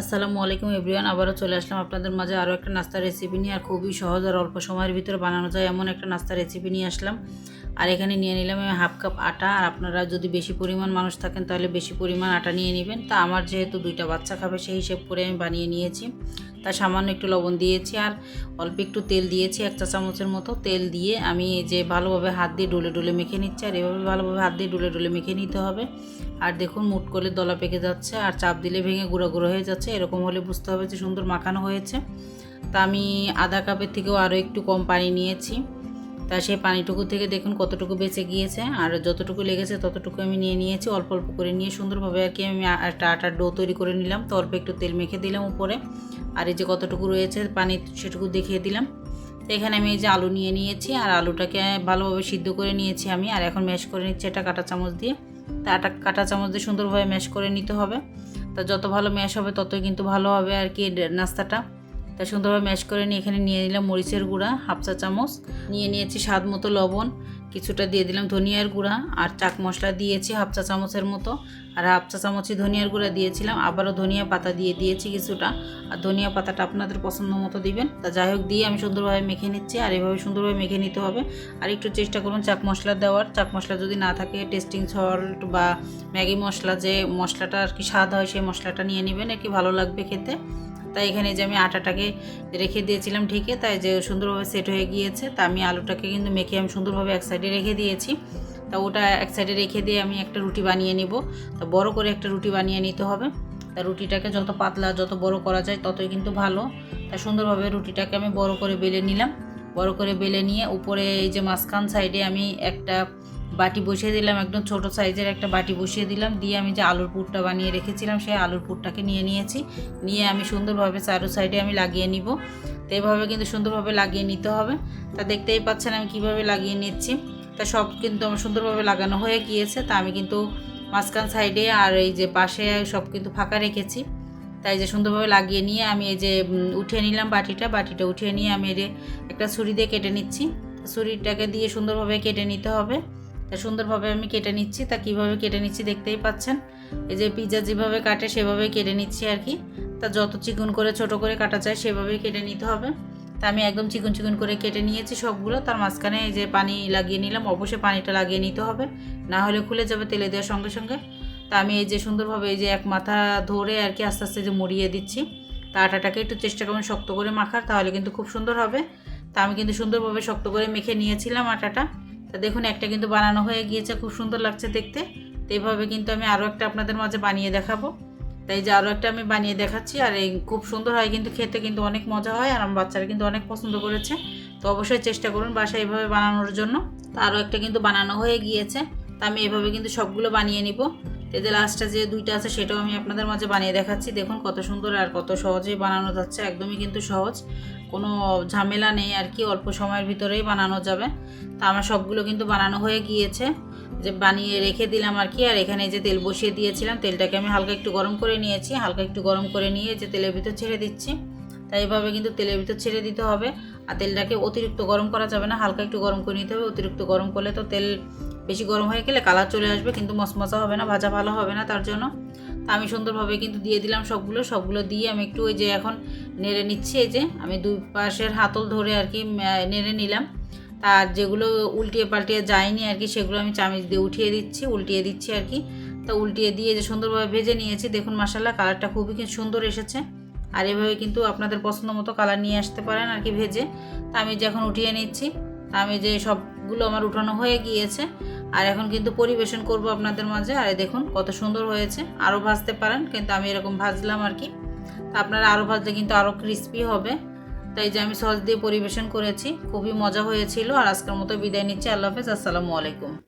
আসসালামু আলাইকুম এভরিওয়ান, আবারও চলে আসলাম আপনাদের মাঝে আরও একটা নাস্তার রেসিপি নিয়ে। আর খুবই সহজ আর অল্প সময়ের ভিতরে বানানো যায় এমন একটা নাস্তার রেসিপি নিয়ে আসলাম। আর এখানে নিয়ে নিলাম আমি হাফ কাপ আটা। আর আপনারা যদি বেশি পরিমাণ মানুষ থাকেন তাহলে বেশি পরিমাণ আটা নিয়ে নেবেন। তা আমার যেহেতু দুইটা বাচ্চা খাবে সেই হিসেব করে আমি বানিয়ে নিয়েছি। তা সামান্য একটু লবণ দিয়েছি আর অল্প একটু তেল দিয়েছি, এক চা চামচের মতো তেল দিয়ে আমি এই যে ভালোভাবে হাত দিয়ে ডলে ডলে মেখে নিচ্ছি আর এভাবে ভালোভাবে হাত দিয়ে ডুলে ডলে মেখে নিতে হবে। আর দেখুন মুট করলে দলা পেকে যাচ্ছে আর চাপ দিলে ভেঙে গুঁড়ো গুঁড়ো হয়ে যাচ্ছে, এরকম হলে বুঝতে হবে যে সুন্দর মাখানো হয়েছে। তা আমি আধা কাপের থেকেও আরও একটু কম পানি নিয়েছি। তা সেই পানিটুকু থেকে দেখুন কতটুকু বেঁচে গিয়েছে। আর যতটুকু লেগেছে ততটুকু আমি নিয়ে নিয়েছি, অল্প অল্প করে নিয়ে সুন্দরভাবে আর কি আমি একটা আটার ডো তৈরি করে নিলাম। তো অল্প একটু তেল মেখে দিলাম উপরে। আর এই যে কতটুকু রয়েছে পানি সেটুকু দেখিয়ে দিলাম। তো এখানে আমি এই যে আলু নিয়ে নিয়েছি, আর আলুটাকে ভালোভাবে সিদ্ধ করে নিয়েছি আমি। আর এখন ম্যাশ করে নিচ্ছি এটা কাঁটা চামচ দিয়ে। তা আটা কাঁটা চামচ দিয়ে সুন্দরভাবে ম্যাশ করে নিতে হবে। তা যত ভালো ম্যাশ হবে ততই কিন্তু ভালো হবে আর কি নাস্তাটা। তা সুন্দরভাবে ম্যাশ করে নিয়ে এখানে নিয়ে নিলাম মরিচের গুঁড়া, হাফ চা চামচ। নিয়ে নিয়েছি স্বাদ মতো লবণ, কিছুটা দিয়ে দিলাম ধনিয়ার গুঁড়া আর চাক মশলা দিয়েছি হাফ চা চামচের মতো। আর হাফ চা চামচই ধনিয়ার গুঁড়া দিয়েছিলাম, আবারও ধনিয়া পাতা দিয়ে দিয়েছি কিছুটা। আর ধনিয়া পাতাটা আপনাদের পছন্দ মতো দিবেন। তা যাই হোক, দিয়ে আমি সুন্দরভাবে মেখে নিচ্ছি আর এভাবে সুন্দরভাবে মেখে নিতে হবে। আর একটু চেষ্টা করুন চাক মশলা দেওয়ার। চাক মশলা যদি না থাকে, টেস্টিং সল্ট বা ম্যাগি মশলা যে মশলাটা আর কি স্বাদ হয় সেই মশলাটা নিয়ে নেবেন আর কি ভালো লাগবে খেতে। তাই এখানে যে আমি আটাটাকে রেখে দিয়েছিলাম ঠিকই তাই যে সুন্দরভাবে সেট হয়ে গিয়েছে, তা আমি আলুটাকে কিন্তু মেখে আমি সুন্দরভাবে এক সাইডে রেখে দিয়েছি। তা ওটা এক সাইডে রেখে দিয়ে আমি একটা রুটি বানিয়ে নিব। তা বড় করে একটা রুটি বানিয়ে নিতে হবে। তা রুটিটাকে যত পাতলা, যত বড় করা যায়, ততই কিন্তু ভালো। তা সুন্দরভাবে রুটিটাকে আমি বড় করে বেলে নিলাম। বড় করে বেলে নিয়ে উপরে এই যে মাঝখান সাইডে আমি একটা বাটি বসিয়ে দিলাম, একদম ছোট সাইজের একটা বাটি বসিয়ে দিলাম। দিয়ে আমি যে আলুর পুরটা বানিয়ে রেখেছিলাম, সেই আলুর পুরটাকে নিয়ে নিয়েছি। নিয়ে আমি সুন্দরভাবে চারো সাইডে আমি লাগিয়ে নিব। তো এইভাবে কিন্তু সুন্দরভাবে লাগিয়ে নিতে হবে। তা দেখতেই পাচ্ছেন আমি কীভাবে লাগিয়ে নিচ্ছি। তা সব কিন্তু আমার সুন্দরভাবে লাগানো হয়ে গিয়েছে। তা আমি কিন্তু মাঝখান সাইডে আর এই যে পাশে সব কিন্তু ফাঁকা রেখেছি। তাই যে সুন্দরভাবে লাগিয়ে নিয়ে আমি এই যে উঠিয়ে নিলাম বাটিটা। বাটিটা উঠিয়ে নিয়ে আমি এই একটা ছুরি দিয়ে কেটে নিচ্ছি। ছুরিটাকে দিয়ে সুন্দরভাবে কেটে নিতে হবে। তা সুন্দরভাবে আমি কেটে নিচ্ছি। তা কীভাবে কেটে নিচ্ছি দেখতেই পাচ্ছেন? এই যে পিজা যেভাবে কাটে সেভাবেই কেটে নিচ্ছি আর কি। তা যত চিকন করে ছোট করে কাটা যায় সেভাবেই কেটে নিতে হবে। তা আমি একদম চিকন চিকন করে কেটে নিয়েছি সবগুলো। তার মাঝখানে এই যে পানি লাগিয়ে নিলাম, অবশ্যই পানিটা লাগিয়ে নিতে হবে। না হলে খুলে যাবে তেলে দেওয়ার সঙ্গে সঙ্গে। তা আমি এই যে সুন্দরভাবে এই যে এক মাথা ধরে আর কি আস্তে আস্তে যে মরিয়ে দিচ্ছি। তা আটাটাকে একটু চেষ্টা করবেন শক্ত করে মাখার, তাহলে কিন্তু খুব সুন্দর হবে। তা আমি কিন্তু সুন্দরভাবে শক্ত করে মেখে নিয়েছিলাম আটাটা। তা দেখুন, একটা কিন্তু বানানো হয়ে গিয়েছে, খুব সুন্দর লাগছে দেখতে। তো এইভাবে কিন্তু আমি আরও একটা আপনাদের মাঝে বানিয়ে দেখাবো। তাই যে আরও একটা আমি বানিয়ে দেখাচ্ছি, আর এই খুব সুন্দর হয় কিন্তু, খেতে কিন্তু অনেক মজা হয়, আর আমার বাচ্চারা কিন্তু অনেক পছন্দ করেছে। তো অবশ্যই চেষ্টা করুন বাসা এভাবে বানানোর জন্য। তো আরও একটা কিন্তু বানানো হয়ে গিয়েছে, তা আমি এভাবে কিন্তু সবগুলো বানিয়ে নিব। এদের লাস্টটা যে দুইটা আছে সেটাও আমি আপনাদের মাঝে বানিয়ে দেখাচ্ছি। দেখুন কত সুন্দর আর কত সহজেই বানানো যাচ্ছে, একদমই কিন্তু সহজ। কোনো ঝামেলা নেই আর কি, অল্প সময়ের ভিতরেই বানানো যাবে। তা আমার সবগুলো কিন্তু বানানো হয়ে গিয়েছে। যে বানিয়ে রেখে দিলাম আর কি, আর এখানে যে তেল বসিয়ে দিয়েছিলাম, তেলটাকে আমি হালকা একটু গরম করে নিয়েছি। হালকা একটু গরম করে নিয়ে যে তেলের ভিতর ছেড়ে দিচ্ছি। তাই এভাবে কিন্তু তেলের ভিতর ছেড়ে দিতে হবে। আর তেলটাকে অতিরিক্ত গরম করা যাবে না, হালকা একটু গরম করে নিতে হবে। অতিরিক্ত গরম করলে তো তেল বেশি গরম হয়ে গেলে কালার চলে আসবে, কিন্তু মশমশা হবে না, ভাজা ভালো হবে না তার জন্য। তা আমি সুন্দরভাবে কিন্তু দিয়ে দিলাম সবগুলো। সবগুলো দিয়ে আমি একটু ওই যে এখন নেড়ে নিচ্ছি, এই যে আমি দুই পাশের হাতল ধরে আর কি নেড়ে নিলাম। আর যেগুলো উল্টিয়ে পাল্টিয়ে যায়নি আর কি, সেগুলো আমি চামিচ দিয়ে উঠিয়ে দিচ্ছি, উল্টিয়ে দিচ্ছি আর কি। তা উল্টিয়ে দিয়ে যে সুন্দরভাবে ভেজে নিয়েছি, দেখুন মশালা কালারটা খুবই সুন্দর এসেছে। আর এভাবে কিন্তু আপনাদের পছন্দ মতো কালার নিয়ে আসতে পারেন আর কি ভেজে। তা আমি যে এখন উঠিয়ে নিচ্ছি, তা আমি যে সবগুলো আমার উঠানো হয়ে গিয়েছে, আর এখন কিন্তু পরিবেশন করব আপনাদের মাঝে। আর দেখুন কত সুন্দর হয়েছে আরও ভাজতে পারেন, কিন্তু আমি এরকম ভাজলাম আর কি। তা আপনারা আরও ভাজলে কিন্তু আরও ক্রিস্পি হবে। তাই যে আমি সস দিয়ে পরিবেশন করেছি, খুবই মজা হয়েছিল। আর আজকের মতো বিদায় নিচ্ছি। আল্লাহ হাফেজ। আসসালামু আলাইকুম।